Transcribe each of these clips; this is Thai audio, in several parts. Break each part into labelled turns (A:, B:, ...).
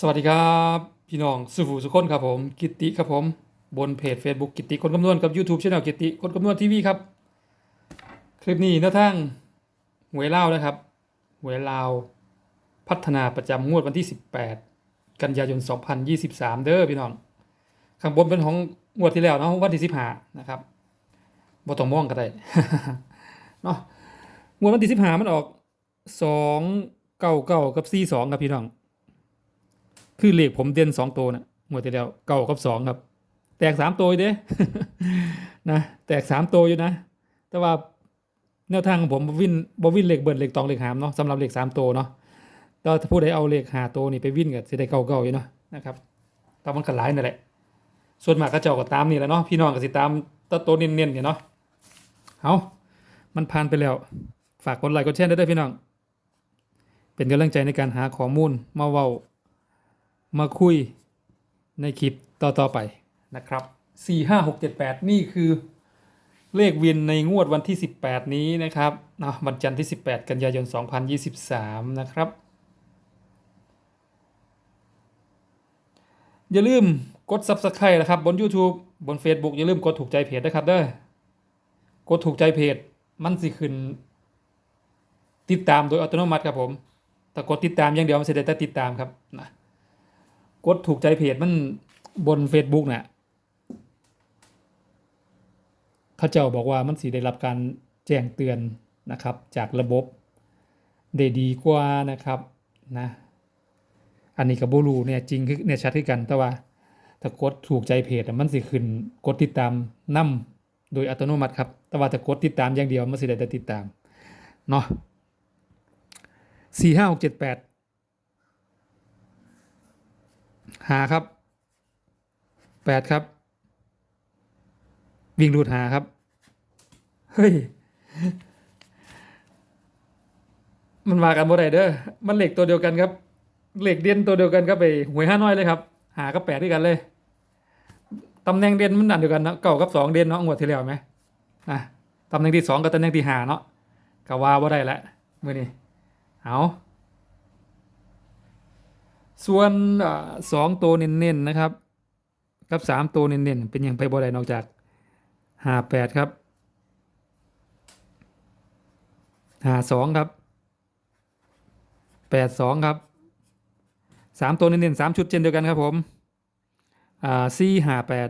A: สวัสดีครับ พี่น้องสุภูสุคนครับผม กิติครับผม บนเพจ Facebook กิติคนคำนวณกับ YouTube Channel กิติคนคำนวณทีวีครับ คลิปนี้นวทางหวยเล่านะครับ หวยลาวพัฒนาประจำงวดวันที่ 18 กันยายน 2023 เด้อพี่น้อง ข้างบนเป็นของงวดที่แล้วเนาะวันที่15นะครับบ่ต้องม่วงก็ได้เนาะงวดวันที่15มันออก 2 9 9กับ 4 2ครับพี่น้อง คือเลขผมเด่นสองตัวนะหมดที่แล้วเก้ากับสองครับ แตกสามตัวเด้นะแตกสามตัวอยู่นะ แต่ว่าแนวทางของผมวิ่นบวินเลขเบิร์ดเลขตองเลขหามเนาะสำหรับเลขสามตัวเนาะแต่ถ้าผู้ใดเอาเลขหาตัวนี่ไปวิ่นก็สิได้เก่าๆอยู่เนาะนะครับแต่มันก็หลายนั่นแหละส่วนมากก็เจ้าก็ตามนี่แหละเนาะพี่น้องก็สิตามตัวตัวเน้นๆเนี่ยเนาะเอามันผ่านไปแล้ว ฝากกดไลค์กดแชร์ได้เด้อพี่น้อง เป็นกำลังใจในการหาข้อมูลมาเว้า มาคุยในคลิปต่อ ๆ ไปนะครับ 4 5 6 7 8 นี่คือเลขวินในงวดวันที่ 18 นี้นะครับนะวันจันทร์ที่ 18 กันยายน 2023 นะครับ อย่าลืมกด Subscribe นะครับ บน YouTube บน Facebook อย่าลืมกดถูกใจเพจนะครับเด้อกดถูกใจเพจมันสิขึ้น ติดตามโดยอัตโนมัติครับผม แต่กดติดตามอย่างเดียวมันจะได้แต่ติดตามครับนะ กดถูกใจเพจมันบน Facebook น่ะเขาเจ้าบอกว่ามันสีได้รับการแจ้งเตือนนะครับ จากระบบได้ดีกว่านะครับนะอันนี้กับบูรูเนี่ยจริงคือเนี่ยชัดที่กันแต่ว่าถ้ากดถูกใจเพจมันสิขึ้นกดติดตามนํโดยอัตโนมัติครับ แต่ว่าถ้ากดติดตามอย่างเดียวมันสิได้แต่ติดตามเนาะสี่ห้าหกเจ็ดแปด หาครับแปดครับ วิ่งรูดหาครับ เฮ้ย มันมากันบ่ได้เด้อมันเหล็กตัวเดียวกันครับเหล็กเด่นตัวเดียวกันครับไปหวยห้าน้อยเลยครับ หากับแปดด้วยกันเลยตำแหน่งเด่นมันอันเดียวกันเนาะเก่ากับสองเด่นเนาะงวดที่แล้วไหมอะตำแหน่งที่สองกับตำแหน่งที่หาเนาะก็ว่าบ่ได้ละมื่อนี้เอา ส่วนสองตัวเน้นๆนะครับ กับสามตัวเน้นๆเป็นอย่างไปบ่ได้นอกจากห้าแปดครับห้าสองครับแปดสองครับสามตัวเน้นๆสามชุดเช่นเดียวกันครับผมอ่าสี่ห้าแปด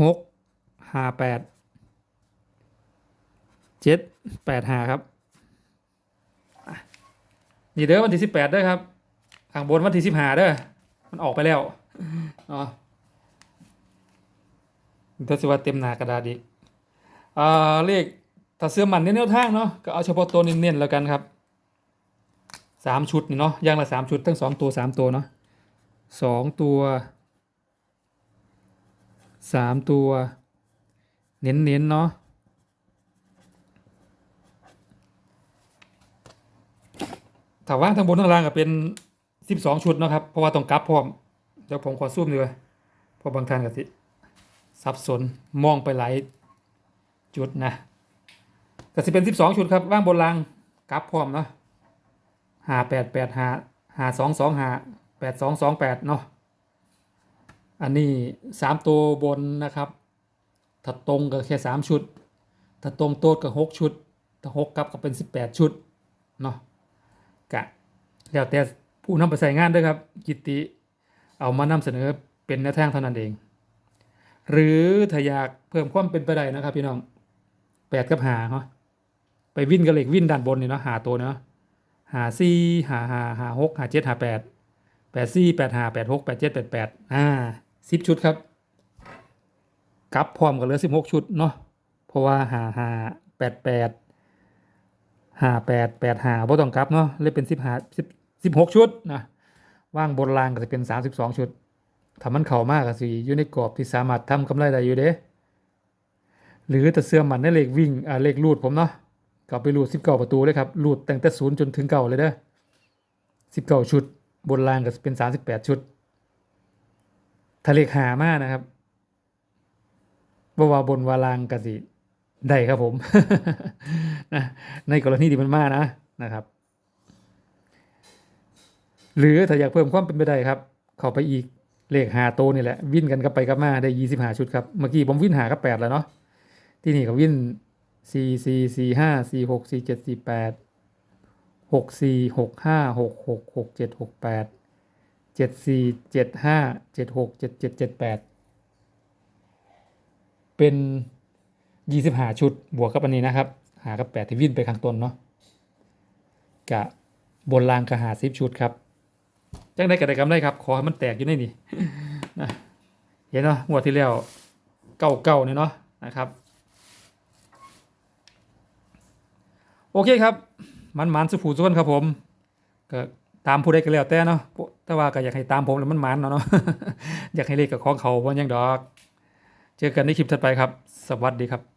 A: หกห้าแปดเจ็ดแปดห้าครับ นี่เด้อวันที่สิบแปดเด้อครับข้างบนวันที่สิบห้าเด้อมันออกไปแล้วอ๋อถ้าสิว่าเต็มหน้ากระดาษอีกอ่าเลขถ้าเสื้อมันเน้นแนวทางเนาะก็เอาเฉพาะตัวเน้นๆแล้วกันครับสามชุดนี่เนาะอย่างละสามชุดทั้งสองตัวสามตัวเนาะสองตัวสามตัว เน้นๆเนาะ ถ้าว่างทางบนทางล่างก็เป็นสิบสองชุดนะครับ เพราะว่าต้องกลับพร้อมเดี๋ยวผมขอซูมดีกว่าเพราะบางท่านก็สิสับสนมองไปหลายจุดนะก็สิเป็นสิบสองชุดครับว่างบนล่างกลับพร้อมเนาะหาแปดแปดหาหาสองสองหาแปดสองสองแปดเนาะอันนี้สามตัวบนนะครับถ้าตรงก็แค่สามชุดถ้าตรงโต๊ดก็หกชุดถ้าหกกลับก็เป็นสิบแปดชุดเนาะ กะแล้วแต่ผู้นำไปใส่งานด้วยครับ กิติเอามานำเสนอเป็นแนวทางเท่านั้นเอง หรือถ้าอยากเพิ่มความเป็นไปได้นะครับ พี่น้องแปดกับหาเนาะไปวิ่นกับเหล็กวิ่นด้านบนนี่เนาะหาตัวเนาะหาสี่หาหาหาหกหาเจ็ดหาแปดแปดสี่แปดหาแปดหกแปดเจ็ดแปดแปดอ่าสิบชุดครับกลับพร้อมกันเหลือสิบหกชุดเนาะเพราะว่าหาหาแปดแปด ห้าแปดแปดห้าบ่ต้องกลับเนาะเลยเป็นสิบห้าสิบสิบหกชุดนะว่างบนรางก็จะเป็นสามสิบสองชุดถ้ามันเข่ามากก็สิอยู่ในกรอบที่สามารถทำกำไรได้อยู่เด้หรือแต่เสื้อมันในเลขวิ่งอ่าเลขลูดผมเนาะก็ไปลูดสิบเก้าประตูเลยครับลูดตั้งแต่ศูนย์จนถึงเก้าเลยเด้อสิบเก้าชุด บนรางก็จะเป็นสามสิบแปดชุดถ้าเลขหามากนะครับบ่ว่าบนวารางกสิ ได้ครับผมนะในกรณีที่มันมานะนะครับ หรือถ้าอยากเพิ่มความเป็นไปได้ครับ เข้าไปอีกเลขหาโตนี่แหละวิ่นกันกับไปกับมาได้ยี่สิบหาชุดครับเมื่อกี้ผมวิ่นหากับแปดแล้วเนาะที่นี่ก็วิ่นสี่สี่สี่ห้าสี่หกสี่เจ็ดสี่แปดหกสี่หกห้าหกหกหกเจ็ดหกแปดเจ็ดสี่เจ็ดห้าเจ็ดหกเจ็ดเจ็ดเจ็ดแปดเป็น ยี่สิบห้าชุด บวกกับอันนี้นะครับ หากับแปดที่วิ่นไปข้างต้นเนาะกะบนรางกะหาสิบชุดครับจังได้กระไดกำไรครับ ขอให้มันแตกอยู่ในนี่นะเห็นเนาะงวดที่แล้วเก้าเก้าเนี่ยเนาะนะครับ โอเคครับ มันมันสุผูส่วนครับผมก็ตามผู้ใดก็แล้วแต่เนาะแต่ว่าก็อยากให้ตามผมแล้วมันมันเนาะเนาะอยากให้เลขกับของเขาว่ายังดอก เจอกันในคลิปถัดไปครับ สวัสดีครับ